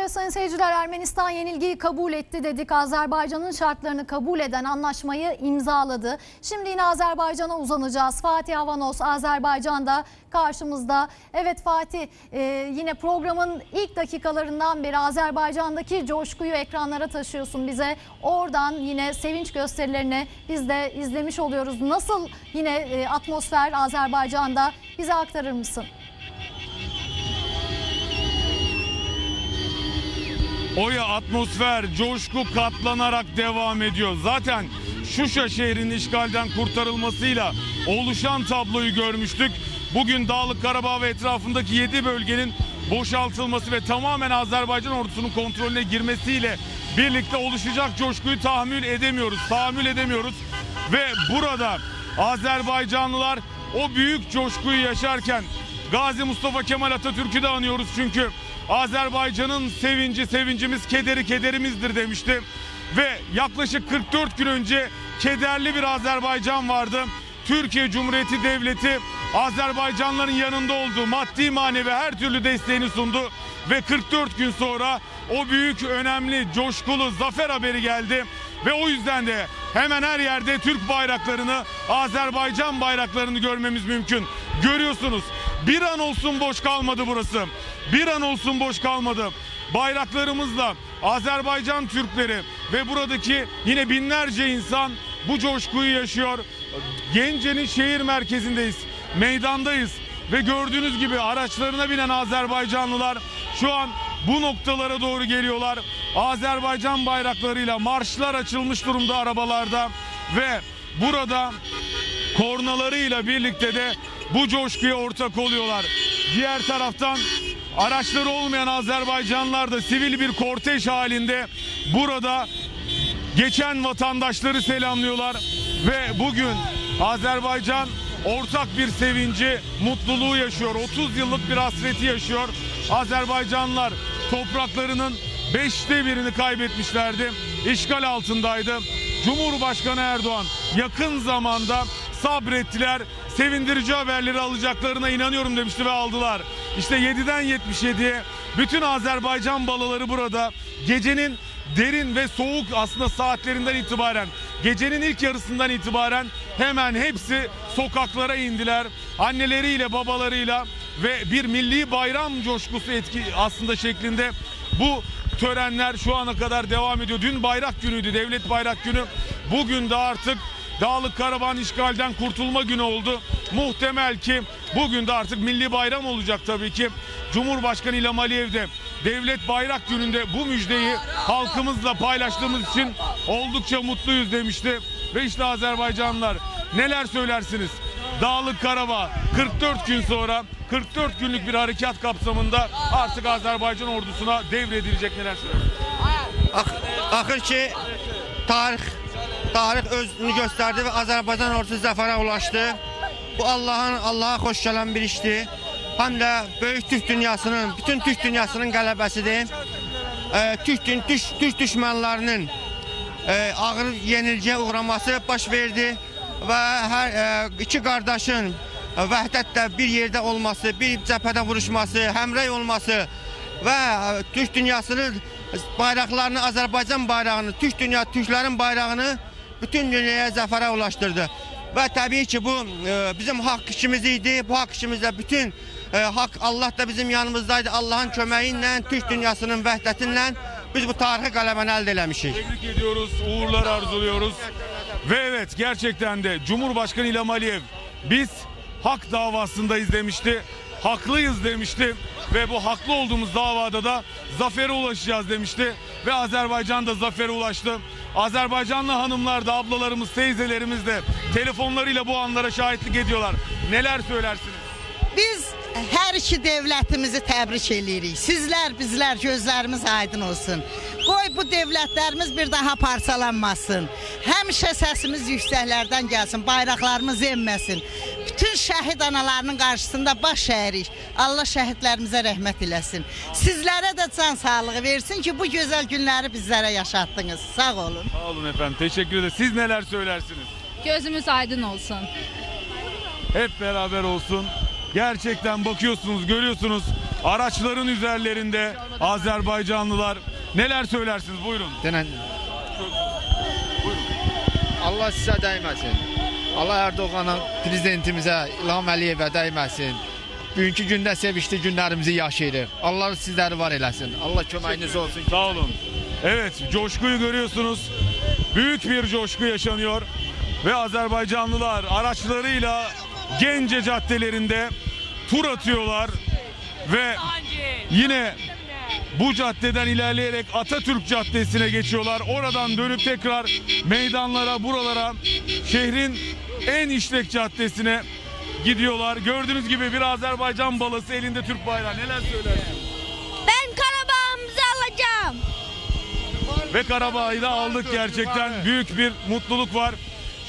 Evet sayın seyirciler Ermenistan yenilgiyi kabul etti dedik. Azerbaycan'ın şartlarını kabul eden anlaşmayı imzaladı. Şimdi yine Azerbaycan'a uzanacağız. Fatih Avanos Azerbaycan'da karşımızda. Evet Fatih e, yine programın ilk dakikalarından beri Azerbaycan'daki coşkuyu ekranlara taşıyorsun bize. Oradan yine sevinç gösterilerini biz de izlemiş oluyoruz. Nasıl yine e, atmosfer Azerbaycan'da bize aktarır mısın? Oya atmosfer, coşku katlanarak devam ediyor. Zaten Şuşa şehrinin işgalden kurtarılmasıyla oluşan tabloyu görmüştük. Bugün Dağlık Karabağ ve etrafındaki 7 bölgenin boşaltılması ve tamamen Azerbaycan ordusunun kontrolüne girmesiyle birlikte oluşacak coşkuyu tahammül edemiyoruz. Tahammül edemiyoruz ve burada Azerbaycanlılar o büyük coşkuyu yaşarken Gazi Mustafa Kemal Atatürk'ü de anıyoruz çünkü Azerbaycan'ın sevinci sevincimiz, kederi kederimizdir demişti. Ve yaklaşık 44 gün önce kederli bir Azerbaycan vardı. Türkiye Cumhuriyeti Devleti Azerbaycanların yanında olduğu maddi manevi her türlü desteğini sundu. Ve 44 gün sonra o büyük, önemli, coşkulu zafer haberi geldi. Ve o yüzden de hemen her yerde Türk bayraklarını, Azerbaycan bayraklarını görmemiz mümkün. Görüyorsunuz bir an olsun boş kalmadı burası. Bir an olsun boş kalmadı. Bayraklarımızla Azerbaycan Türkleri ve buradaki yine binlerce insan bu coşkuyu yaşıyor. Gence'nin şehir merkezindeyiz. Meydandayız ve gördüğünüz gibi araçlarına binen Azerbaycanlılar şu an bu noktalara doğru geliyorlar. Azerbaycan bayraklarıyla marşlar açılmış durumda arabalarda ve burada kornalarıyla birlikte de bu coşkuya ortak oluyorlar. Diğer taraftan araçları olmayan Azerbaycanlılar da sivil bir kortej halinde burada geçen vatandaşları selamlıyorlar ve bugün Azerbaycan ortak bir sevinci, mutluluğu yaşıyor. 30 yıllık bir hasreti yaşıyor. Azerbaycanlılar topraklarının beşte birini kaybetmişlerdi. İşgal altındaydı. Cumhurbaşkanı Erdoğan yakın zamanda sabrettiler. Sevindirici haberleri alacaklarına inanıyorum demişti ve aldılar. İşte 7'den 77'ye bütün Azerbaycan balaları burada. Gecenin derin ve soğuk aslında saatlerinden itibaren gecenin ilk yarısından itibaren hemen hepsi sokaklara indiler. Anneleriyle babalarıyla ve bir milli bayram coşkusu etki aslında şeklinde bu törenler şu ana kadar devam ediyor. Dün bayrak günüydü, devlet bayrak günü. Bugün de artık Dağlık Karabağ işgalden kurtulma günü oldu. Muhtemel ki bugün de artık milli bayram olacak tabii ki. Cumhurbaşkanı İlham Aliyev de devlet bayrak gününde bu müjdeyi halkımızla paylaştığımız için oldukça mutluyuz demişti. Ve işte Azerbaycanlılar neler söylersiniz? Dağlık Karabağ 44 gün sonra 44 günlük bir harekat kapsamında artık Azerbaycan ordusuna devredilecek neler söylersiniz? Ax- Axır ki tarix tarix özünü göstərdi və Azərbaycan ordusu zəfərə ulaşdı. Bu Allahın Allaha xoş gələn bir işdir. Həm də böyük Türk dünyasının, bütün Türk dünyasının qələbəsidir. Ee, Türk, düş, Türk düşmənlərinin e, ağır yenilgiyə uğraması baş verdi və hər e, iki qardaşın e, vəhdətlə bir yerdə olması, bir cəbhədə vuruşması, həmrəy olması və e, Türk dünyasının bayraqlarını, Azərbaycan bayrağını, Türk dünya Türklərin bayrağını bütün dünyaya zəfərə ulaşdırdı. Və təbii ki bu e, bizim haqq işimiz idi. Bu haqq işimizdə bütün e, haqq Allah da bizim yanımızdaydı. Allahın köməyi Türk dünyasının vəhdəti biz bu tarixi qələbəni əldə eləmişik. Tebrik ediyoruz, uğurlar arzuluyoruz. Ve evet gerçekten de Cumhurbaşkanı İlham Aliyev biz hak davasındayız demişti. Haklıyız demişti ve bu haklı olduğumuz davada da zafere ulaşacağız demişti. Ve Azerbaycan da zafere ulaştı. Azerbaycanlı hanımlar da ablalarımız, teyzelerimiz de telefonlarıyla bu anlara şahitlik ediyorlar. Neler söylersiniz? Hər iki dövlətimizi təbrik eləyirik. Sizlər, bizlər gözlərimiz aydın olsun. Qoy bu dövlətlərimiz bir daha parçalanmasın. Həmişə səsimiz yüksəklərdən gəlsin, bayraqlarımız enməsin. Bütün şəhid analarının qarşısında baş əyirik. Allah şəhidlərimizə rəhmət eləsin. Sizlərə də can sağlığı versin ki, bu gözəl günləri bizlərə yaşatdınız. Sağ olun. Sağ olun efendim. Teşekkür ederim. Siz neler söylersiniz? Gözümüz aydın olsun. hep beraber olsun. Gerçekten bakıyorsunuz, görüyorsunuz araçların üzerlerinde Azerbaycanlılar. Neler söylersiniz? Buyurun. Denən Allah sizə dəyməsin. Allah Erdoğan'a, prezidentimizə, İlham Əliyevə dəyməsin. Bugünkü gündə sevişli günlərimizi yaşayırıq. Allah sizləri var eləsin. Allah köməyiniz olsun. Sağ olun. Evet, coşkuyu görüyorsunuz. Büyük bir coşku yaşanıyor ve Azerbaycanlılar araçlarıyla Gence caddelerinde tur atıyorlar ve yine bu caddeden ilerleyerek Atatürk Caddesi'ne geçiyorlar. Oradan dönüp tekrar meydanlara, buralara, şehrin en işlek caddesine gidiyorlar. Gördüğünüz gibi bir Azerbaycan balası elinde Türk bayrağı. Neler söylersiniz? Ben Karabağ'ımızı alacağım. Ve Karabağ'ı da aldık gerçekten. Büyük bir mutluluk var.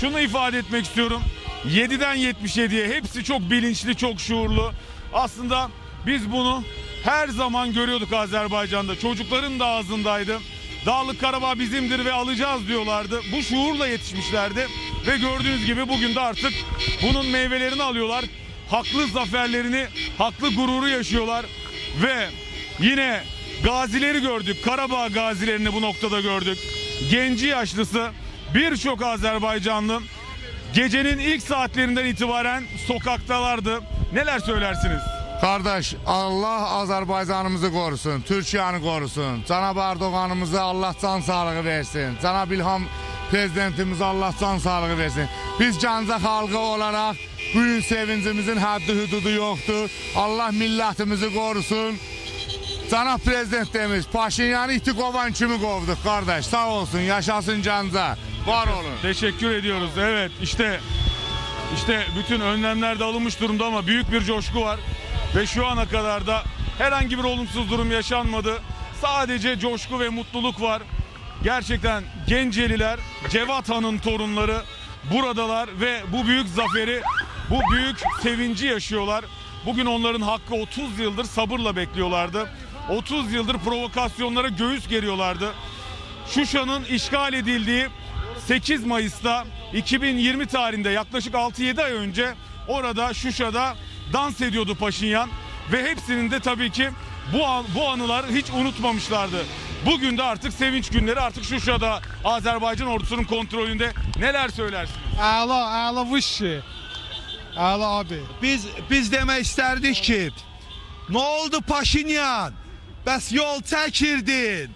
Şunu ifade etmek istiyorum. 7'den 77'ye hepsi çok bilinçli, çok şuurlu. Aslında biz bunu her zaman görüyorduk Azerbaycan'da. Çocukların da ağzındaydı. Dağlık Karabağ bizimdir ve alacağız diyorlardı. Bu şuurla yetişmişlerdi. Ve gördüğünüz gibi bugün de artık bunun meyvelerini alıyorlar. Haklı zaferlerini, haklı gururu yaşıyorlar. Ve yine gazileri gördük. Karabağ gazilerini bu noktada gördük. Genci yaşlısı birçok Azerbaycanlı gecenin ilk saatlerinden itibaren sokaktalardı. Neler söylersiniz? Kardeş Allah Azerbaycanımızı korusun, Türkiye'ni korusun. Cenab-ı Erdoğan'ımıza Allah can sağlığı versin. Cenab-ı İlham prezidentimize Allah can sağlığı versin. Biz Gəncə xalqı olaraq bu gün sevincimizin həddi hüdudu yoxdur. Allah millətimizi korusun. Cənab prezident demiş, Paşinyanı iti qovan kimi qovduq kardeş. Sağ olsun, yaşasın Gəncə. Var olun. Teşekkür ediyoruz. Evet işte işte bütün önlemler de alınmış durumda ama büyük bir coşku var. Ve şu ana kadar da herhangi bir olumsuz durum yaşanmadı. Sadece coşku ve mutluluk var. Gerçekten Genceliler, Cevat Han'ın torunları buradalar ve bu büyük zaferi, bu büyük sevinci yaşıyorlar. Bugün onların hakkı 30 yıldır sabırla bekliyorlardı. 30 yıldır provokasyonlara göğüs geriyorlardı. Şuşa'nın işgal edildiği 8 Mayıs'ta 2020 tarihinde yaklaşık 6-7 ay önce orada Şuşa'da dans ediyordu Paşinyan ve hepsinin de tabii ki bu an, bu anılar hiç unutmamışlardı. Bugün de artık sevinç günleri artık Şuşa'da Azerbaycan ordusunun kontrolünde neler söylersiniz? Əla, əla vışşı. Əla abi. Biz biz demək istərdik ki, nə oldu Paşinyan? Bəs yol çəkirdin.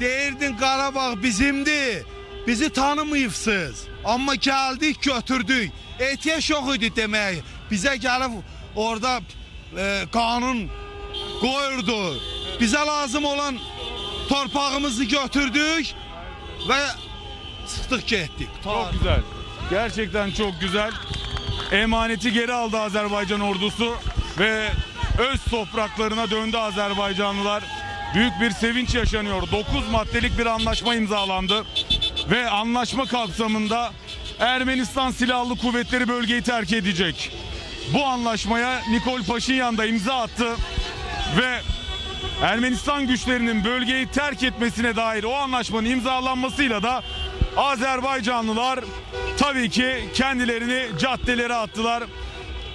Deyirdin Qarabağ bizimdir. Bizi tanımayıbsınız. Amma gəldik, götürdük. Ehtiyac yox idi demək. Bizə gəlib orada e, qanun qoyurdu. Bizə lazım olan torpağımızı götürdük və çıxdıq getdik. Çok güzel. Gerçekten çok güzel. Emaneti geri aldı Azerbaycan ordusu ve öz topraklarına döndü Azerbaycanlılar. Büyük bir sevinç yaşanıyor. 9 maddelik bir anlaşma imzalandı. Ve anlaşma kapsamında Ermenistan Silahlı Kuvvetleri bölgeyi terk edecek. Bu anlaşmaya Nikol Paşinyan da imza attı ve Ermenistan güçlerinin bölgeyi terk etmesine dair o anlaşmanın imzalanmasıyla da Azerbaycanlılar tabii ki kendilerini caddelere attılar.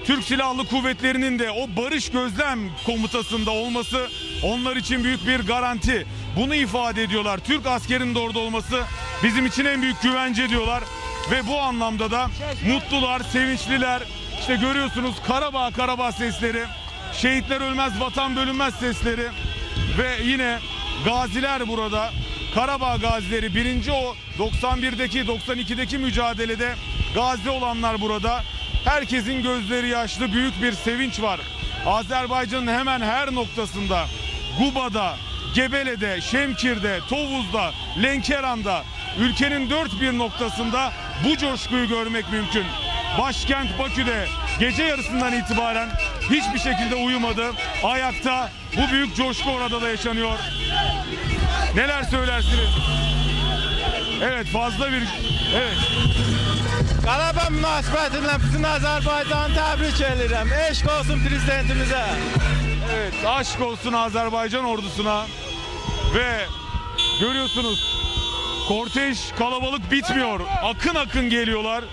Türk Silahlı Kuvvetleri'nin de o barış gözlem komutasında olması onlar için büyük bir garanti. Bunu ifade ediyorlar. Türk askerinin de orada olması bizim için en büyük güvence diyorlar. Ve bu anlamda da mutlular, sevinçliler. İşte görüyorsunuz Karabağ Karabağ sesleri, şehitler ölmez vatan bölünmez sesleri ve yine gaziler burada. Karabağ gazileri birinci o 91'deki 92'deki mücadelede gazi olanlar burada. Herkesin gözleri yaşlı büyük bir sevinç var. Azerbaycan'ın hemen her noktasında Guba'da, Gebele'de, Şemkir'de, Tovuz'da, Lenkeran'da ülkenin dört bir noktasında bu coşkuyu görmek mümkün. Başkent Bakü'de gece yarısından itibaren hiçbir şekilde uyumadı. Ayakta bu büyük coşku orada da yaşanıyor. Neler söylersiniz? Evet fazla bir... Evet. Qarabağ münasibətilə bütün Azərbaycanı təbrik edirəm. Eşq olsun prezidentimizə. Evet aşk olsun Azerbaycan ordusuna ve görüyorsunuz kortej kalabalık bitmiyor. Akın akın geliyorlar.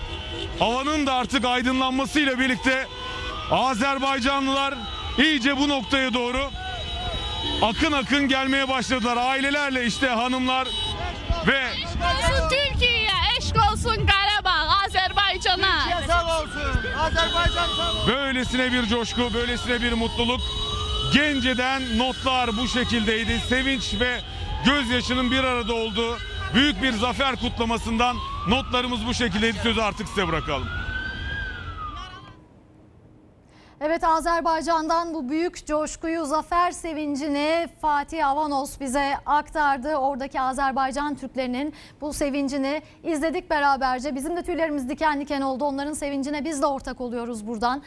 Havanın da artık aydınlanmasıyla birlikte Azerbaycanlılar iyice bu noktaya doğru akın akın gelmeye başladılar. Ailelerle işte hanımlar ve Olsun böylesine bir coşku, böylesine bir mutluluk. Gence'den notlar bu şekildeydi. Sevinç ve gözyaşının bir arada olduğu büyük bir zafer kutlamasından notlarımız bu şekildeydi. Sözü artık size bırakalım. Evet Azerbaycan'dan bu büyük coşkuyu, zafer sevincini Fatih Avanos bize aktardı. Oradaki Azerbaycan Türklerinin bu sevincini izledik beraberce. Bizim de tüylerimiz diken diken oldu. Onların sevincine biz de ortak oluyoruz buradan.